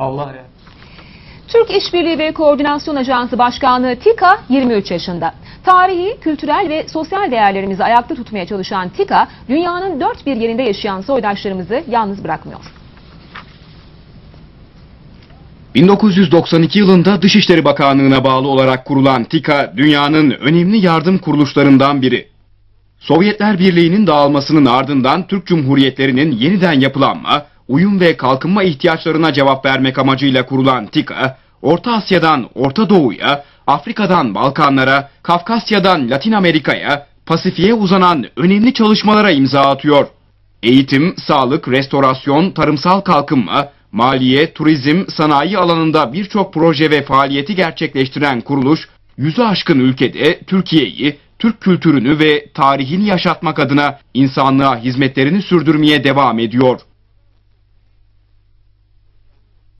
Allah ya. Türk İşbirliği ve Koordinasyon Ajansı Başkanı TİKA 23 yaşında. Tarihi, kültürel ve sosyal değerlerimizi ayakta tutmaya çalışan TİKA, dünyanın dört bir yerinde yaşayan soydaşlarımızı yalnız bırakmıyor. 1992 yılında Dışişleri Bakanlığı'na bağlı olarak kurulan TİKA, dünyanın önemli yardım kuruluşlarından biri. Sovyetler Birliği'nin dağılmasının ardından Türk Cumhuriyetlerinin yeniden yapılanma, uyum ve kalkınma ihtiyaçlarına cevap vermek amacıyla kurulan TİKA, Orta Asya'dan Orta Doğu'ya, Afrika'dan Balkanlara, Kafkasya'dan Latin Amerika'ya, Pasifik'e uzanan önemli çalışmalara imza atıyor. Eğitim, sağlık, restorasyon, tarımsal kalkınma, maliye, turizm, sanayi alanında birçok proje ve faaliyeti gerçekleştiren kuruluş, yüzü aşkın ülkede Türkiye'yi, Türk kültürünü ve tarihini yaşatmak adına insanlığa hizmetlerini sürdürmeye devam ediyor.